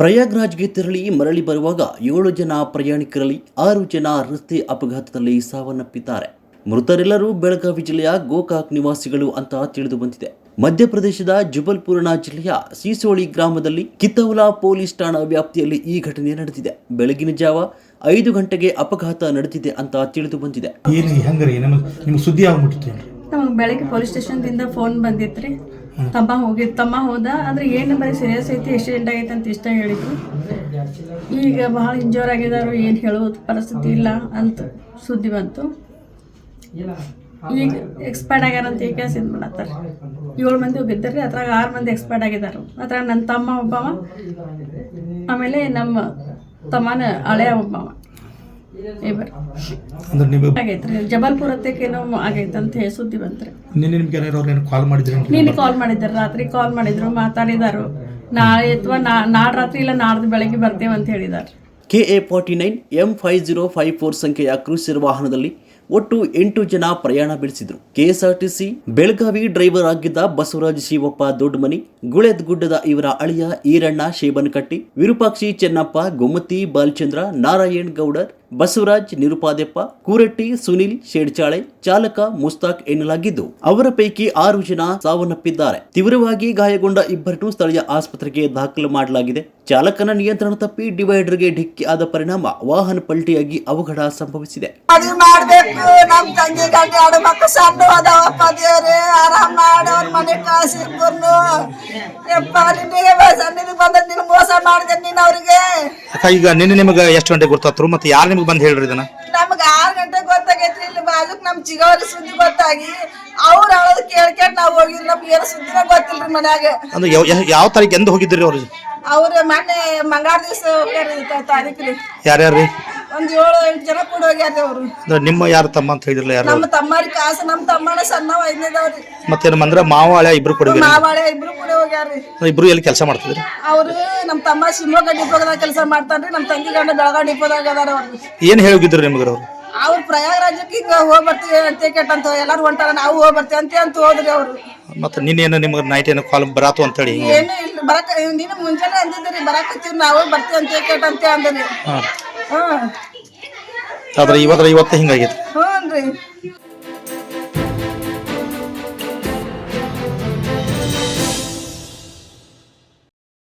ಪ್ರಯಾಗ್ರಾಜ್ಗೆ ತೆರಳಿ ಮರಳಿ ಬರುವಾಗ ಏಳು ಜನ ಪ್ರಯಾಣಿಕರಲ್ಲಿ ಆರು ಜನ ರಸ್ತೆ ಅಪಘಾತದಲ್ಲಿ ಸಾವನ್ನಪ್ಪಿದ್ದಾರೆ. ಮೃತರೆಲ್ಲರೂ ಬೆಳಗಾವಿ ಜಿಲ್ಲೆಯ ಗೋಕಾಕ್ ನಿವಾಸಿಗಳು ಅಂತ ತಿಳಿದು ಬಂದಿದೆ. ಮಧ್ಯಪ್ರದೇಶದ ಜುಬಲ್ಪುರನ ಜಿಲ್ಲೆಯ ಸೀಸೋಳಿ ಗ್ರಾಮದಲ್ಲಿ ಕಿತ್ತೌಲಾ ಪೊಲೀಸ್ ಠಾಣಾ ವ್ಯಾಪ್ತಿಯಲ್ಲಿ ಈ ಘಟನೆ ನಡೆದಿದೆ. ಬೆಳಗಿನ ಜಾವ ಐದು ಗಂಟೆಗೆ ಅಪಘಾತ ನಡೆದಿದೆ ಅಂತ ತಿಳಿದು ಬಂದಿದೆ. ಏನು ಹೆಂಗ್ರಿ? ನಮಗೆ ನಿಮ್ಗೆ ಸುದ್ದಿ ಯಾವಾಗ ನಮಗೆ ಬೆಳಗ್ಗೆ ಪೊಲೀಸ್ ಸ್ಟೇಷನ್ದಿಂದ ಫೋನ್ ಬಂದಿತ್ತು ತಮ್ಮ ಹೋಗಿ ತಮ್ಮ ಹೋದ, ಆದ್ರೆ ಏನು ಬರೀ ಸೀರಿಯಸ್ ಐತಿ ಆಕ್ಸಿಡೆಂಟ್ ಆಗೈತೆ ಅಂತ ಇಷ್ಟ ಹೇಳಿದ್ರು. ಈಗ ಭಾಳ ಇಂಜೋರ್ ಆಗಿದಾರು, ಏನು ಹೇಳೋದು ಪರಿಸ್ಥಿತಿ ಇಲ್ಲ ಅಂತ ಸುದ್ದಿ ಬಂತು. ಈಗ ಎಕ್ಸ್ಪೈರ್ಡ್ ಆಗ್ಯಾರ ಅಂತ ಈಗ ಇದು ಮಾಡತ್ತಾರೆ ಏಳು ಮಂದಿ ಹೋಗಿದ್ದಾರೆ ಅದ್ರಾಗ ಆರು ಮಂದಿ ಎಕ್ಸ್ಪೈರ್ಡ್ ಆಗಿದ್ದಾರೆ ಅದ್ರಾಗ ನನ್ನ ತಮ್ಮ ಒಬ್ಬವ, ಆಮೇಲೆ ನಮ್ಮ ತಮ್ಮನ ಹಳೆಯ ಒಬ್ಬವ. ಅಂದ್ರೆ ನೀವು ಆಗೈತ್ರಿ ಜಬಲ್ಪುರ ಹತ್ತಕ್ಕೇನೋ ಆಗೈತೆ ಅಂತ ಹೇಳಿ ಸುದ್ದಿ ಬಂತ್ರಿ ನಿನ್ನೆ ನಿಮ್ಗೆ ಏನಾರು ಅವ್ರು ಕಾಲ್ ಮಾಡಿದ್ರು ನೀನು ಕಾಲ್ ಮಾಡಿದ್ರು ರಾತ್ರಿ ಕಾಲ್ ಮಾಡಿದ್ರು ಮಾತಾಡಿದಾರು. ನಾಳೆ ಅಥವಾ ನಾಡ ರಾತ್ರಿ ಇಲ್ಲ ನಾಡ್ದು ಬೆಳಗ್ಗೆ ಬರ್ತೇವೆ ಅಂತ ಹೇಳಿದ್ದಾರೆ K A forty nine M five zero five four ಸಂಖ್ಯೆಯ ಕ್ರೂಸರ್ ವಾಹನದಲ್ಲಿ ಒಟ್ಟು ಎಂಟು ಜನ ಪ್ರಯಾಣ ಬೆಳೆಸಿದ್ರು ಕೆಎಸ್ಆರ್ಟಿಸಿ ಬೆಳಗಾವಿ ಡ್ರೈವರ್ ಆಗಿದ್ದ ಬಸವರಾಜ ಶಿವಪ್ಪ ದೊಡ್ಡಮನಿ ಗುಳೆದ್ಗುಡ್ಡದ ಇವರ ಅಳಿಯ ಈರಣ್ಣ ಶೇಬನಕಟ್ಟಿ ವಿರೂಪಾಕ್ಷಿ ಚೆನ್ನಪ್ಪ ಗೊಮ್ಮತಿ ಬಾಲಚಂದ್ರ ನಾರಾಯಣ್ ಗೌಡರ್ ಬಸವರಾಜ್ ನಿರುಪಾದೆಪ್ಪ, ಕೂರಟ್ಟಿ, ಸುನಿಲ್ ಶೇಡ್ಚಾಳೆ, ಚಾಲಕ ಮುಸ್ತಾಕ್ ಎನ್ನಲಾಗಿದ್ದು, ಅವರ ಪೈಕಿ ಆರು ಜನ ಸಾವನ್ನಪ್ಪಿದ್ದಾರೆ. ತೀವ್ರವಾಗಿ ಗಾಯಗೊಂಡ ಇಬ್ಬರನ್ನು ಸ್ಥಳೀಯ ಆಸ್ಪತ್ರೆಗೆ ದಾಖಲು ಮಾಡಲಾಗಿದೆ. ಚಾಲಕನ ನಿಯಂತ್ರಣ ತಪ್ಪಿ ಡಿವೈಡರ್ಗೆ ಡಿಕ್ಕಿ ಆದ ಪರಿಣಾಮ ವಾಹನ ಪಲ್ಟಿಯಾಗಿ ಅವಘಡ ಸಂಭವಿಸಿದೆ. ಮಾಡ್ಬೇಕು. ಈಗ ನಿನ್ನೆ ನಿಮಗೆ ಎಷ್ಟು ಗಂಟೆ ಗೊತ್ತಾತ್ರು ಮತ್ತೆ ಯಾರು ನಿಮ್ಗೆ ಬಂದು ಹೇಳ್ರಿ ಇದನ್ನ? ನಮ್ಗೆ ಆರ್ ಗಂಟೆ ಗೊತ್ತಾಗೈತ್ರಿ. ಇಲ್ಲಿ ಬಾಜುಕ್ ನಮ್ ಚಿಗವರ ಸುದ್ದಿ ಗೊತ್ತಾಗಿ ಅವ್ರ ಹೇಳೋದ್ ಕೇಳ್ಕೊಂಡ್ ನಾವ್ ಹೋಗಿದ್ರಿ ನಮ್ಗೆ ಏನು ಸುದ್ದಿನ ಗೊತ್ತಿಲ್ರಿ ಮನ್ಯಾಗ. ಅಂದ್ರೆ ಯಾವ- ತಾರೀಕು ಎಂದು ಹೋಗಿದ್ರಿ ಅವ್ರು? ಅವ್ರ ಮೊನ್ನೆ ಮಂಗಾರ ದಿವಸ ತಾರೀಕ್ರಿ ಯಾರ್ಯಾರು ರೀ. ಒಂದ್ ಏಳು ಎಂಟು ಜನ ಕೂಡ ಹೋಗ್ಯಾರ ಅವರು. ಅಂದ್ರೆ ನಿಮ್ಮ ಯಾರು ತಮ್ಮ ಅಂತ ಹೇಳಿದ್ರಲ್ಲ ಯಾರು? ನಮ್ಮ ತಮ್ಮರಿ ಕಾಸು ನಮ್ಮ ತಮ್ಮನ ಸಣ್ಣವ ಐದನೇದವ್ರಿ ಮತ್ತೆ ಅಂದ್ರೆ ಮಾವ ಹಳೆ ಇಬ್ರು ಕೊಡಿದ್ರಿ ಮಾವಾಳೆ ಇಬ್ರು ಕೂಡ ಹೋಗ್ಯಾರ್ರಿ. ಇಬ್ರು ಎಲ್ಲಿ ಕೆಲಸ ಮಾಡ್ತಿದ್ರಿ? ಅವರು ನಮ್ಮ ತಮ್ಮ ಶಿವಮೊಗ್ಗ ಡಿಪೋದಾಗ ಕೆಲಸ ಮಾಡ್ತಾನ್ರಿ ನಮ್ಮ ತಂಗಿ ಗಂಡ ಬೆಳಗಾವಿ ಡಿಪೋದಾಗ ಅದಾರ ಅವ್ರು. ಏನು ಹೇಳಿದ್ರು ನಿಮ್ಗೆ ಅವ್ರು ಅವ್ರು ಪ್ರಯಾಗರಾಜಕ್ಕೆ ಈಗ ಹೋಗಿ ಬರ್ತೀವಿ ಅಂತ ಕೇಟಂತ ಎಲ್ಲಾರು ಹೊಂಟಾರ ನಾವು ಹೋಗಿ ಬರ್ತೀವಿ ಅಂತ ಅಂತ ಹೋದ್ರಿ ಅವರು. ಮತ್ತೆ ನಿನ್ನೇನು ನಿಮ್ಗೆ ನೈಟ್ ಏನು ಕಾಲ್ ಬರಾತು ಅಂತೇಳಿ ಹಿಂಗೆ ಏನು ಇಲ್ಲ ಬರಕ ನೀನು ಮುಂಜಾನೆ ಅಂದಿದ್ದೀರಿ ಬರಾಕತ್ತೀವಿ ನಾವು ಬರ್ತೀವಿ ಅಂತ ಕೇಟಂತ ಅಂದ್ರಿ. ಹಾಂ. ಹ್ಮ್ ಆದ್ರೆ ಇವತ್ತರ ಇವತ್ತು ಹಿಂಗಾಗೈತೆ ಹ್ಞೂ ರೀ.